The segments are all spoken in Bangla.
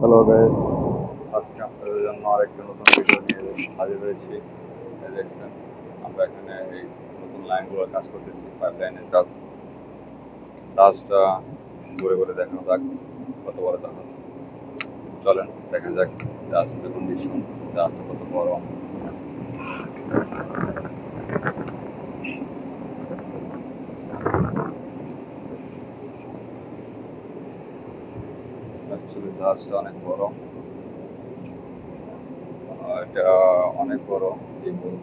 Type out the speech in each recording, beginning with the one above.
হ্যালো গাইস আজকে আপনাদের জন্য আরেকটা নতুন ভিডিও নিয়ে হাজির হয়েছি। দেখছেন, আমরা এখানে এই নতুন লাইনগুলোর কাজ করতেছি পাইপ লাইনের কাজ। জাহাজটা ঘুরে ঘুরে দেখানো যাক, কত বড় জাহাজ চলেন, দেখা যাক জাহাজটা কন্ডিশন জাহাজটা কত বড়। অ্যাকচুয়ালি জাহাজটা অনেক বড়। এটা অনেক বড়, কি বলব?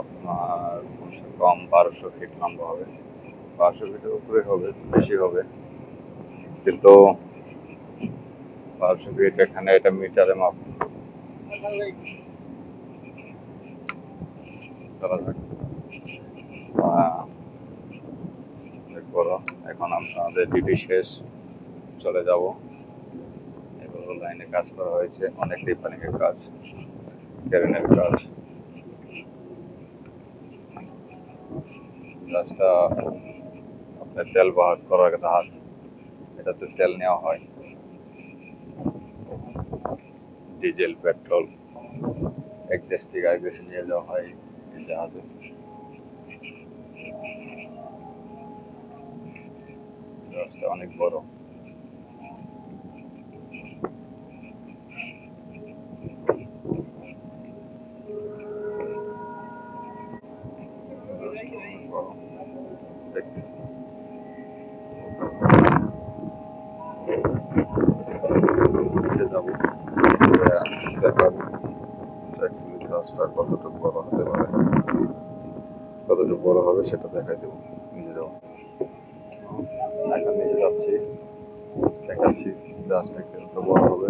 আপনার কম, বারোশো ফিট লম্বা হবে। বারোশো ফিটের উপরে হবে, বেশি হবে। কিন্তু বারোশো ফিট এখানে এটা মিটারে মাপ। চলা যাক অনেক বড় এখন আমাদের ডিউটি শেষ, চলে যাব। এগুলো লাইনে কাজ করা হয়েছে, অনেক রিপেয়ারিং এর কাজ ক্যারেনের কাজ। জাস্টটা আপনার তেল বাহার করার জাহাজ এটাতে তেল নেওয়া হয়। ডিজেল, পেট্রোল, এক দেশ থেকে আরেক দেশে নিয়ে যাওয়া হয় জাহাজে। জাহাজটা অনেক বড়। কতটুকু বড় হতে পারে কতটুকু বড় হবে সেটা দেখাই দেবো। এখন নিয়ে যাচ্ছি। দেখাচ্ছি জাহাজটা কত বড় হবে।